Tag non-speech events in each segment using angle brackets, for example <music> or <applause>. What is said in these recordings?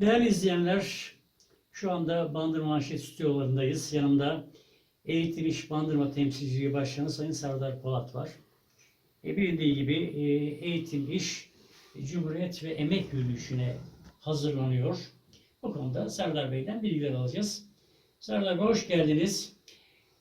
Değerli izleyenler, şu anda Bandırma Manşet stüdyolarındayız. Yanımda Eğitim İş Bandırma Temsilciliği Başkanı Sayın Serdar Polat var. E, bilindiği gibi e, Eğitim İş Cumhuriyet ve Emek Yürüyüşü'ne hazırlanıyor. Bu konuda Serdar Bey'den bilgiler alacağız. Serdar Bey hoş geldiniz.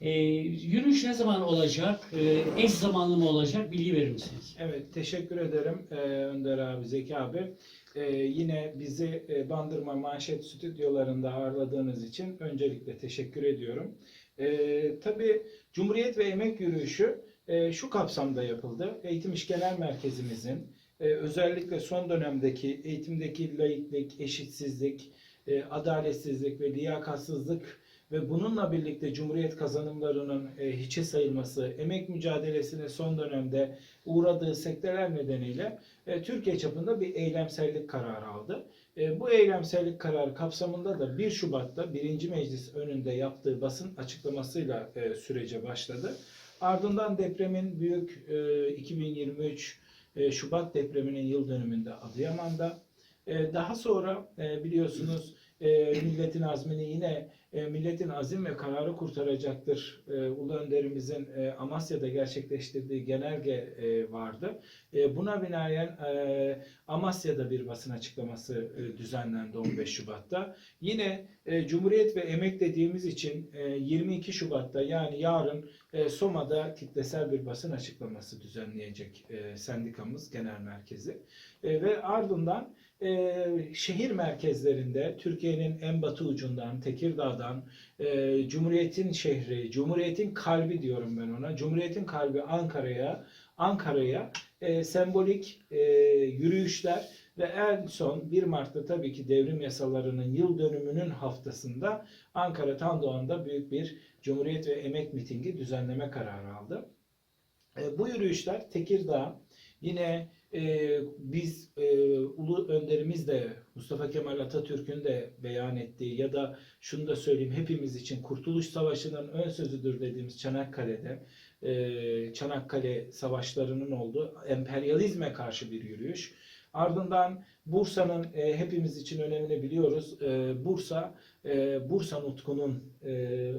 E, yürüyüş ne zaman olacak? E, eş zamanlı mı olacak? Bilgi verir misiniz? Evet, teşekkür ederim ee, Önder abi, Zeki abi. Ee, yine bizi e, Bandırma Manşet stüdyolarında ağırladığınız için öncelikle teşekkür ediyorum. Ee, tabii Cumhuriyet ve Emek Yürüyüşü e, şu kapsamda yapıldı. Eğitim İş Genel Merkezimizin e, özellikle son dönemdeki eğitimdeki laiklik, eşitsizlik, e, adaletsizlik ve liyakatsızlık ve bununla birlikte Cumhuriyet kazanımlarının e, hiçe sayılması, emek mücadelesine son dönemde uğradığı sektörler nedeniyle e, Türkiye çapında bir eylemsellik kararı aldı. E, bu eylemsellik kararı kapsamında da 1 Şubat'ta 1. Meclis önünde yaptığı basın açıklamasıyla e, sürece başladı. Ardından depremin büyük e, 2023 e, Şubat depreminin yıl dönümünde Adıyaman'da. E, daha sonra e, biliyorsunuz e, milletin azmini yine e, milletin azim ve kararı kurtaracaktır. E, Ulu Önderimizin e, Amasya'da gerçekleştirdiği genelge e, vardı. E, buna binaen e, Amasya'da bir basın açıklaması e, düzenlendi 15 Şubat'ta. Yine e, Cumhuriyet ve Emek dediğimiz için e, 22 Şubat'ta yani yarın e, Soma'da kitlesel bir basın açıklaması düzenleyecek e, sendikamız genel merkezi. E, ve ardından e, şehir merkezlerinde Türkiye'nin en batı ucundan Tekirdağ'dan e, Cumhuriyet'in şehri, Cumhuriyet'in kalbi diyorum ben ona. Cumhuriyet'in kalbi Ankara'ya, Ankara'ya e, sembolik e, yürüyüşler ve en son 1 Mart'ta tabii ki devrim yasalarının yıl dönümünün haftasında Ankara Tandoğan'da büyük bir Cumhuriyet ve Emek mitingi düzenleme kararı aldı. E, bu yürüyüşler Tekirdağ, yine e, biz e, ulu önderimiz de Mustafa Kemal Atatürk'ün de beyan ettiği ya da şunu da söyleyeyim hepimiz için Kurtuluş Savaşı'nın ön sözüdür dediğimiz Çanakkale'de e, Çanakkale savaşlarının olduğu emperyalizme karşı bir yürüyüş. Ardından Bursa'nın e, hepimiz için önemini biliyoruz. E, Bursa, e, Bursa Nutku'nun e, e,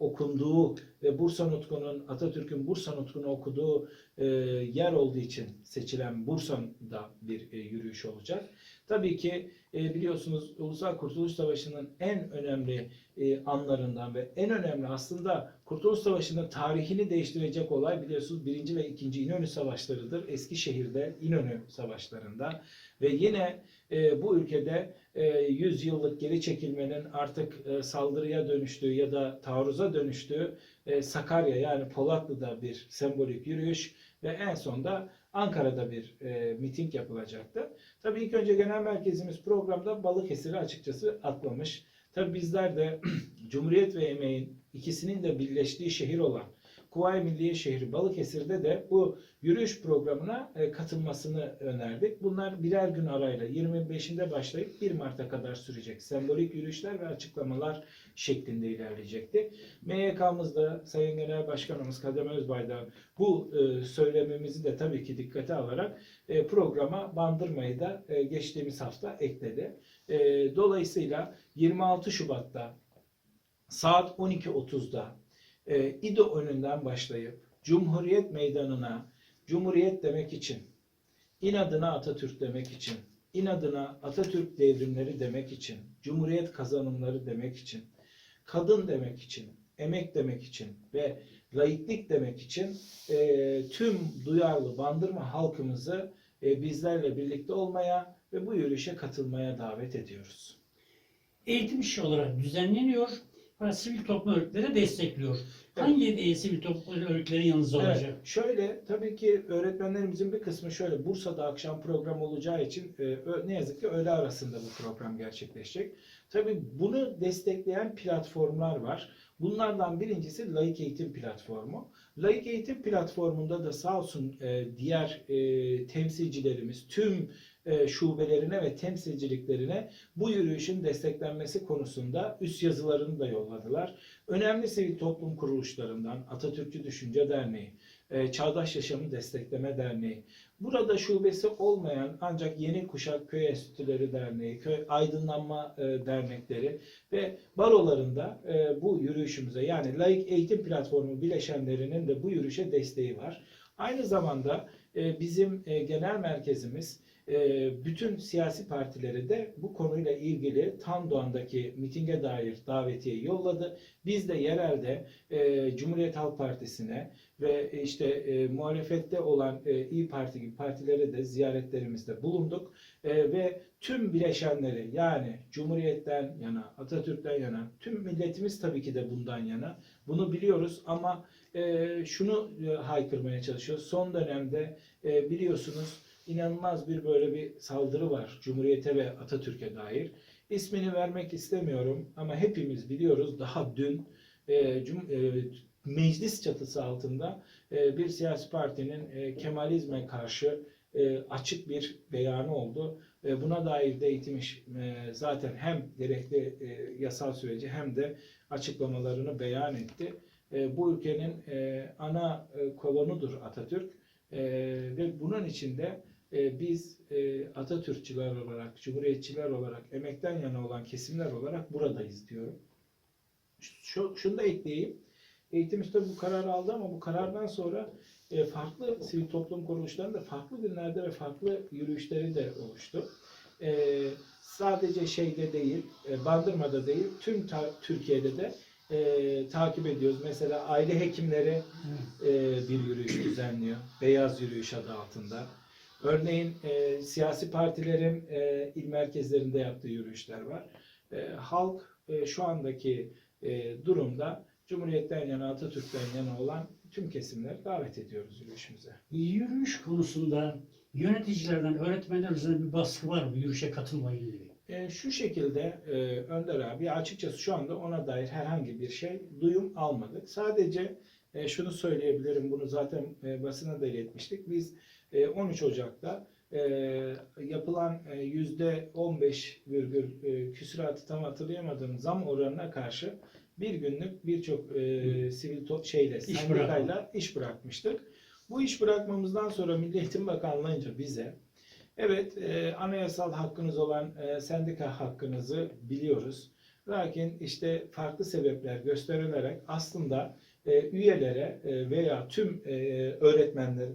okunduğu ve Bursa Nutku'nun Atatürk'ün Bursa Nutku'nu okuduğu e, yer olduğu için seçilen Bursa'da bir e, yürüyüş olacak. Tabii ki e, biliyorsunuz Ulusal Kurtuluş Savaşı'nın en önemli e, anlarından ve en önemli aslında Kurtuluş Savaşı'nın tarihini değiştirecek olay biliyorsunuz 1. ve 2. İnönü Savaşları'dır. Eskişehir'de İnönü Savaşları'nda ve yine e, bu ülkede e, 100 yıllık geri çekilmenin artık saldırıya dönüştüğü ya da taarruza dönüştüğü Sakarya yani Polatlı'da bir sembolik yürüyüş ve en sonda Ankara'da bir e, miting yapılacaktı. Tabii ilk önce genel merkezimiz programda Balıkesir'i açıkçası atlamış. Tabii bizler de <clears throat> Cumhuriyet ve Emeğin ikisinin de birleştiği şehir olan Kuvayi Milliye şehri Balıkesir'de de bu yürüyüş programına e, katılmasını önerdik. Bunlar birer gün arayla 25'inde başlayıp 1 Mart'a kadar sürecek sembolik yürüyüşler ve açıklamalar şeklinde ilerleyecekti. MYK'mız da Sayın Genel Başkanımız Kadem Özbay'da bu e, söylememizi de tabii ki dikkate alarak e, programa bandırmayı da geçtiğimiz hafta ekledi. Dolayısıyla 26 Şubat'ta saat 12.30'da e, İdo önünden başlayıp Cumhuriyet Meydanı'na Cumhuriyet demek için, inadına Atatürk demek için, inadına Atatürk devrimleri demek için, Cumhuriyet kazanımları demek için, kadın demek için, emek demek için ve laiklik demek için e, tüm duyarlı bandırma halkımızı e, bizlerle birlikte olmaya ve bu yürüyüşe katılmaya davet ediyoruz. eğitim işi olarak düzenleniyor. Fakat sivil toplum örgütleri destekliyor. Hangi e, sivil toplum örgütlerin yanınızda olacak? Evet, şöyle tabii ki öğretmenlerimizin bir kısmı şöyle Bursa'da akşam program olacağı için e, ne yazık ki öğle arasında bu program gerçekleşecek. Tabii bunu destekleyen platformlar var. Bunlardan birincisi Laik Eğitim Platformu. Laik Eğitim Platformu'nda da sağ olsun e, diğer e, temsilcilerimiz tüm şubelerine ve temsilciliklerine bu yürüyüşün desteklenmesi konusunda üst yazılarını da yolladılar. Önemli sivil toplum kuruluşlarından Atatürkçü Düşünce Derneği, e, Çağdaş Yaşamı Destekleme Derneği, Burada şubesi olmayan ancak Yeni Kuşak Köy Enstitüleri Derneği, Köy Aydınlanma e, Dernekleri ve barolarında e, bu yürüyüşümüze yani Laik Eğitim Platformu bileşenlerinin de bu yürüyüşe desteği var. Aynı zamanda e, bizim e, genel merkezimiz e, bütün siyasi partileri de bu konuyla ilgili Tandoğan'daki mitinge dair davetiye yolladı. Biz de yerelde e, Cumhuriyet Halk Partisi'ne ve işte e, muhalefette olan e, İyi Parti gibi partilere de ziyaretlerimizde bulunduk. Ve tüm bileşenleri yani Cumhuriyet'ten yana, Atatürk'ten yana, tüm milletimiz tabii ki de bundan yana. Bunu biliyoruz ama şunu haykırmaya çalışıyoruz. Son dönemde biliyorsunuz inanılmaz bir böyle bir saldırı var Cumhuriyete ve Atatürk'e dair. İsmini vermek istemiyorum ama hepimiz biliyoruz daha dün e, cum- e, meclis çatısı altında e, bir siyasi partinin e, Kemalizme karşı e, açık bir beyanı oldu. E, buna dair de eğitim e, zaten hem gerekli e, yasal süreci hem de açıklamalarını beyan etti. E, bu ülkenin e, ana e, kolonudur Atatürk E, ve bunun içinde e, biz e, Atatürkçüler olarak, Cumhuriyetçiler olarak, emekten yana olan kesimler olarak buradayız diyorum. Şu, şunu da ekleyeyim. Eğitim işte bu kararı aldı ama bu karardan sonra e, farklı sivil toplum kuruluşlarının da farklı günlerde ve farklı yürüyüşleri de oluştu. E, sadece şeyde değil, e, Bandırma'da değil, tüm Türkiye'de de e, takip ediyoruz. Mesela aile hekimleri e, bir yürüyüş düzenliyor. Beyaz yürüyüş adı altında. Örneğin e, siyasi partilerin e, il merkezlerinde yaptığı yürüyüşler var. E, halk e, şu andaki e, durumda Cumhuriyet'ten yana, Atatürk'ten yana olan tüm kesimleri davet ediyoruz yürüyüşümüze. Yürüyüş konusunda yöneticilerden, öğretmenler üzerinde bir baskı var mı yürüyüşe katılmayın diye? E, şu şekilde e, Önder abi açıkçası şu anda ona dair herhangi bir şey duyum almadık. Sadece e, şunu söyleyebilirim bunu zaten e, basına da iletmiştik. Biz 13 Ocak'ta e, yapılan e, yüzde 15 virgül e, küsuratı tam hatırlayamadığım zam oranına karşı bir günlük birçok e, sivil to- şeyle İş sendikayla iş bırakmıştık. Bu iş bırakmamızdan sonra Milli Eğitim Bakanlığı'nca bize Evet, e, anayasal hakkınız olan e, sendika hakkınızı biliyoruz. Lakin işte farklı sebepler gösterilerek aslında e, üyelere e, veya tüm e, öğretmenler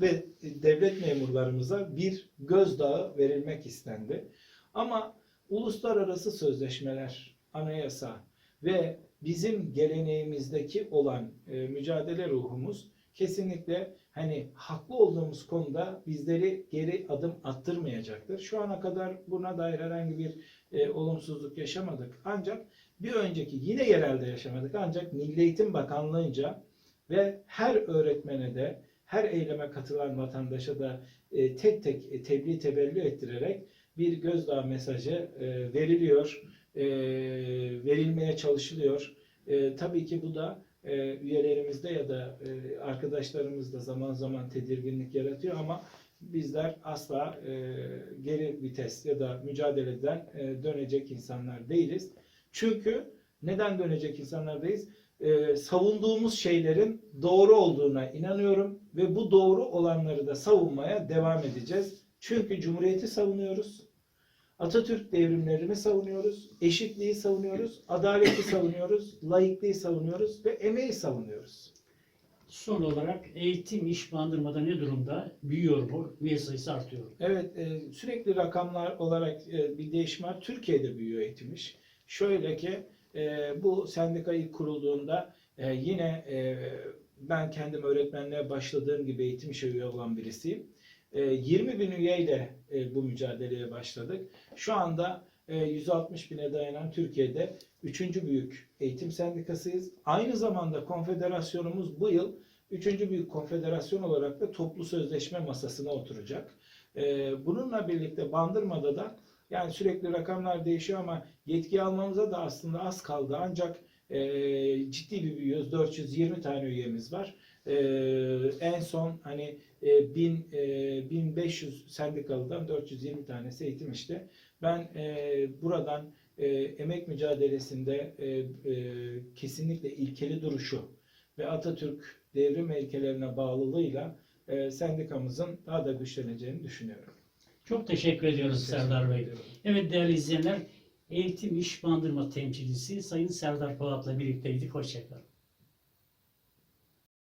ve devlet memurlarımıza bir gözdağı verilmek istendi. Ama uluslararası sözleşmeler, anayasa ve bizim geleneğimizdeki olan e, mücadele ruhumuz kesinlikle hani haklı olduğumuz konuda bizleri geri adım attırmayacaktır. Şu ana kadar buna dair herhangi bir e, olumsuzluk yaşamadık. Ancak bir önceki yine yerelde yaşamadık. Ancak Milli Eğitim Bakanlığı'nca ve her öğretmene de her eyleme katılan vatandaşa da e, tek tek e, tebliğ tebellü ettirerek bir gözdağı mesajı e, veriliyor, e, verilmeye çalışılıyor. E, tabii ki bu da e, üyelerimizde ya da e, arkadaşlarımızda zaman zaman tedirginlik yaratıyor ama bizler asla e, geri vites ya da mücadeleden e, dönecek insanlar değiliz. Çünkü neden dönecek insanlar değiliz? E, savunduğumuz şeylerin doğru olduğuna inanıyorum ve bu doğru olanları da savunmaya devam edeceğiz. Çünkü Cumhuriyeti savunuyoruz. Atatürk devrimlerini savunuyoruz, eşitliği savunuyoruz, adaleti savunuyoruz, laikliği savunuyoruz ve emeği savunuyoruz. Son olarak eğitim iş bandırmada ne durumda? Büyüyor mu? Üye sayısı artıyor mu? Evet, e, sürekli rakamlar olarak e, bir değişim var. Türkiye'de büyüyor eğitim iş. Şöyle ki e, bu sendika ilk kurulduğunda e, yine e, ben kendim öğretmenliğe başladığım gibi eğitim işe üye olan birisiyim. E, 20 bin üyeyle e, bu mücadeleye başladık. Şu anda e, 160 bine dayanan Türkiye'de üçüncü büyük eğitim sendikasıyız. Aynı zamanda konfederasyonumuz bu yıl üçüncü büyük konfederasyon olarak da toplu sözleşme masasına oturacak. E, bununla birlikte Bandırma'da da yani sürekli rakamlar değişiyor ama yetki almamıza da aslında az kaldı. Ancak e, ciddi bir büyüyoruz. 420 tane üyemiz var. E, en son hani e, 1000, e, 1500 sendikalıdan 420 tanesi eğitim işte. Ben e, buradan e, emek mücadelesinde e, e, kesinlikle ilkeli duruşu ve Atatürk devrim ilkelerine bağlılığıyla e, sendikamızın daha da güçleneceğini düşünüyorum. Çok teşekkür ediyoruz Teşekkür Serdar Bey. ediyorum. Evet değerli izleyenler, Eğitim İş Bandırma Temsilcisi Sayın Serdar Polat'la birlikteydik. Hoşçakalın.